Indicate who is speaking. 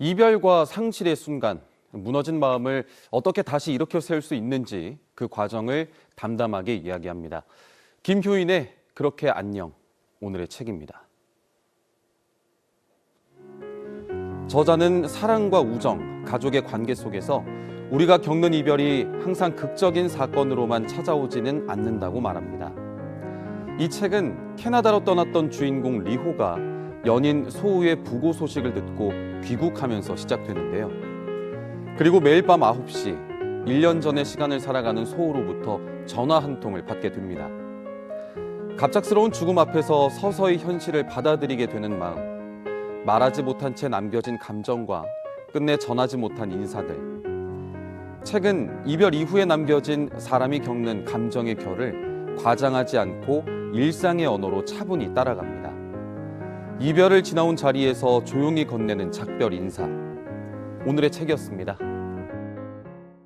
Speaker 1: 이별과 상실의 순간, 무너진 마음을 어떻게 다시 일으켜 세울 수 있는지 그 과정을 담담하게 이야기합니다. 김효인의 그렇게 안녕, 오늘의 책입니다. 저자는 사랑과 우정, 가족의 관계 속에서 우리가 겪는 이별이 항상 극적인 사건으로만 찾아오지는 않는다고 말합니다. 이 책은 캐나다로 떠났던 주인공 리호가 연인 소우의 부고 소식을 듣고 귀국하면서 시작되는데요. 그리고 매일 밤 9시, 1년 전의 시간을 살아가는 소우로부터 전화 한 통을 받게 됩니다. 갑작스러운 죽음 앞에서 서서히 현실을 받아들이게 되는 마음, 말하지 못한 채 남겨진 감정과 끝내 전하지 못한 인사들. 책은 이별 이후에 남겨진 사람이 겪는 감정의 결을 과장하지 않고 일상의 언어로 차분히 따라갑니다. 이별을 지나온 자리에서 조용히 건네는 작별 인사. 오늘의 책이었습니다.